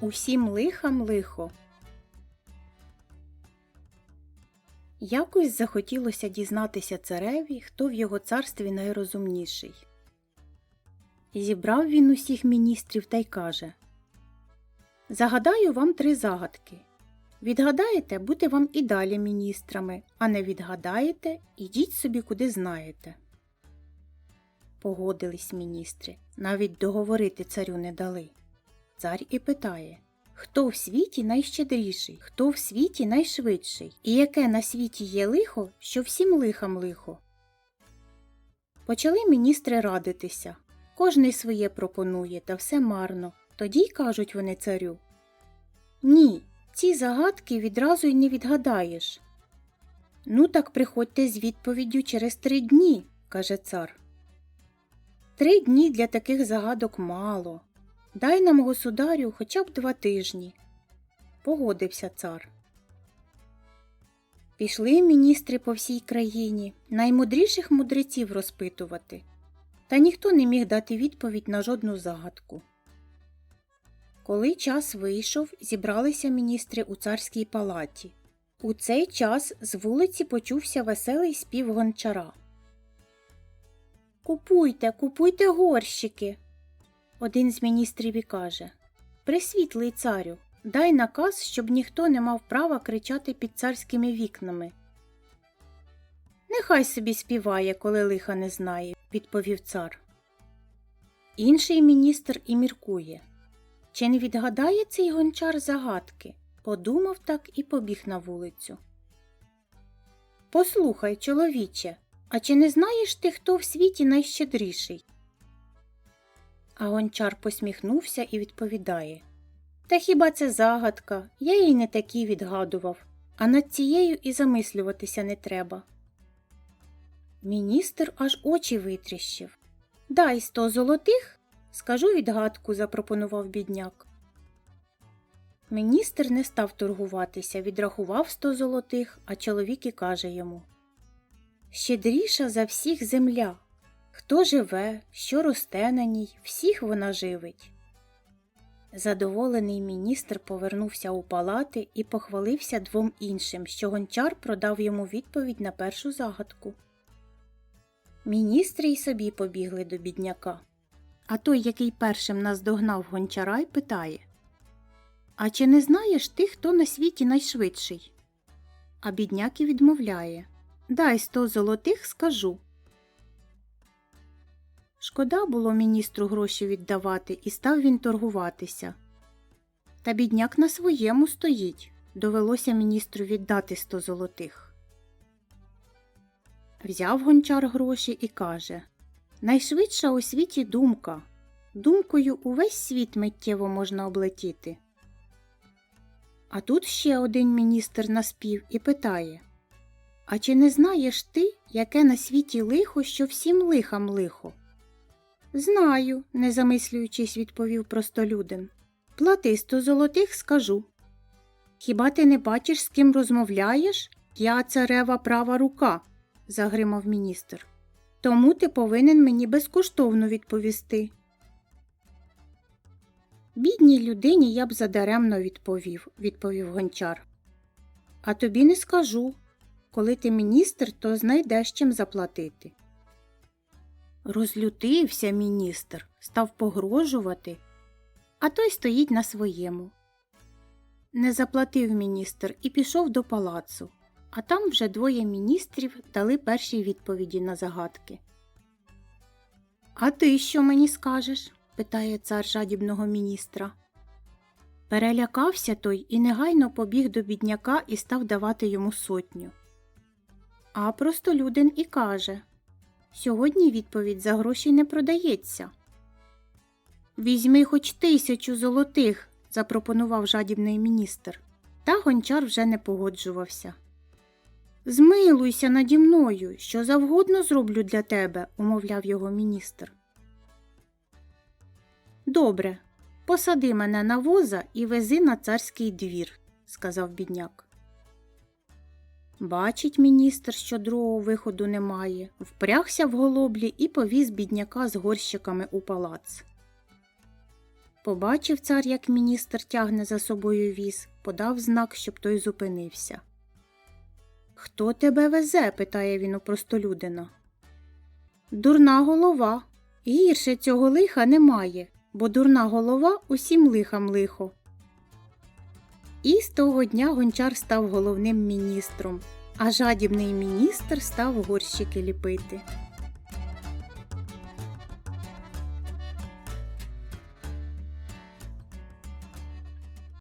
Усім лихам лихо. Якось захотілося дізнатися цареві, хто в його царстві найрозумніший. Зібрав він усіх міністрів та й каже Загадаю вам три загадки. Відгадаєте, бути вам і далі міністрами, а не відгадаєте, ідіть собі куди знаєте. Погодились міністри, навіть договорити царю не дали. Цар і питає Хто в світі найщедріший, хто в світі найшвидший, і яке на світі є лихо, що всім лихам лихо. Почали міністри радитися. Кожний своє пропонує, та все марно. Тоді й кажуть вони царю. Ні, ці загадки відразу й не відгадаєш. Ну, так приходьте з відповіддю через три дні, каже цар. Три дні для таких загадок мало. Дай нам, государю, хоча б два тижні. Погодився цар. Пішли міністри по всій країні, наймудріших мудреців розпитувати, та ніхто не міг дати відповідь на жодну загадку. Коли час вийшов, зібралися міністри у царській палаті. У цей час з вулиці почувся веселий спів гончара. Купуйте, купуйте горщики. Один з міністрів і каже Пресвітлий царю, дай наказ, щоб ніхто не мав права кричати під царськими вікнами. Нехай собі співає, коли лиха не знає, відповів цар. Інший міністр і міркує. Чи не відгадає цей гончар загадки? Подумав так і побіг на вулицю. Послухай, чоловіче, а чи не знаєш ти, хто в світі найщедріший? А гончар посміхнувся і відповідає Та хіба це загадка? Я їй не такі відгадував, а над цією і замислюватися не треба. Міністр аж очі витріщив. Дай сто золотих, скажу відгадку, запропонував бідняк. Міністр не став торгуватися, відрахував сто золотих, а чоловік і каже йому Щедріша за всіх земля. Хто живе, що росте на ній, всіх вона живить. Задоволений міністр повернувся у палати і похвалився двом іншим, що гончар продав йому відповідь на першу загадку. Міністри й собі побігли до бідняка. А той, який першим наздогнав гончара, й питає А чи не знаєш ти, хто на світі найшвидший? А бідняк і відмовляє Дай сто золотих, скажу. Шкода було міністру гроші віддавати, і став він торгуватися. Та бідняк на своєму стоїть. Довелося міністру віддати сто золотих. Взяв гончар гроші і каже Найшвидша у світі думка. Думкою увесь світ миттєво можна облетіти. А тут ще один міністр наспів і питає А чи не знаєш ти, яке на світі лихо, що всім лихам лихо? Знаю, не замислюючись, відповів простолюдин. Плати сто золотих, скажу. Хіба ти не бачиш, з ким розмовляєш? Я царева права рука, загримав міністр. Тому ти повинен мені безкоштовно відповісти. Бідній людині я б задаремно відповів, відповів гончар. А тобі не скажу. Коли ти міністр, то знайдеш чим заплатити. Розлютився міністр, став погрожувати, а той стоїть на своєму. Не заплатив міністр і пішов до палацу, а там вже двоє міністрів дали перші відповіді на загадки. А ти що мені скажеш? питає цар жадібного міністра. Перелякався той і негайно побіг до бідняка і став давати йому сотню. А простолюдин і каже Сьогодні відповідь за гроші не продається. Візьми хоч тисячу золотих, запропонував жадібний міністр. Та гончар вже не погоджувався. Змилуйся наді мною, що завгодно зроблю для тебе, умовляв його міністр. Добре, посади мене на воза і вези на царський двір, сказав бідняк. Бачить міністр, що другого виходу немає, впрягся в голоблі і повіз бідняка з горщиками у палац. Побачив цар, як міністр тягне за собою віз, подав знак, щоб той зупинився. Хто тебе везе? питає він у простолюдина. Дурна голова. Гірше цього лиха немає, бо дурна голова усім лихам лихо. І з того дня гончар став головним міністром, а жадібний міністр став горщики ліпити.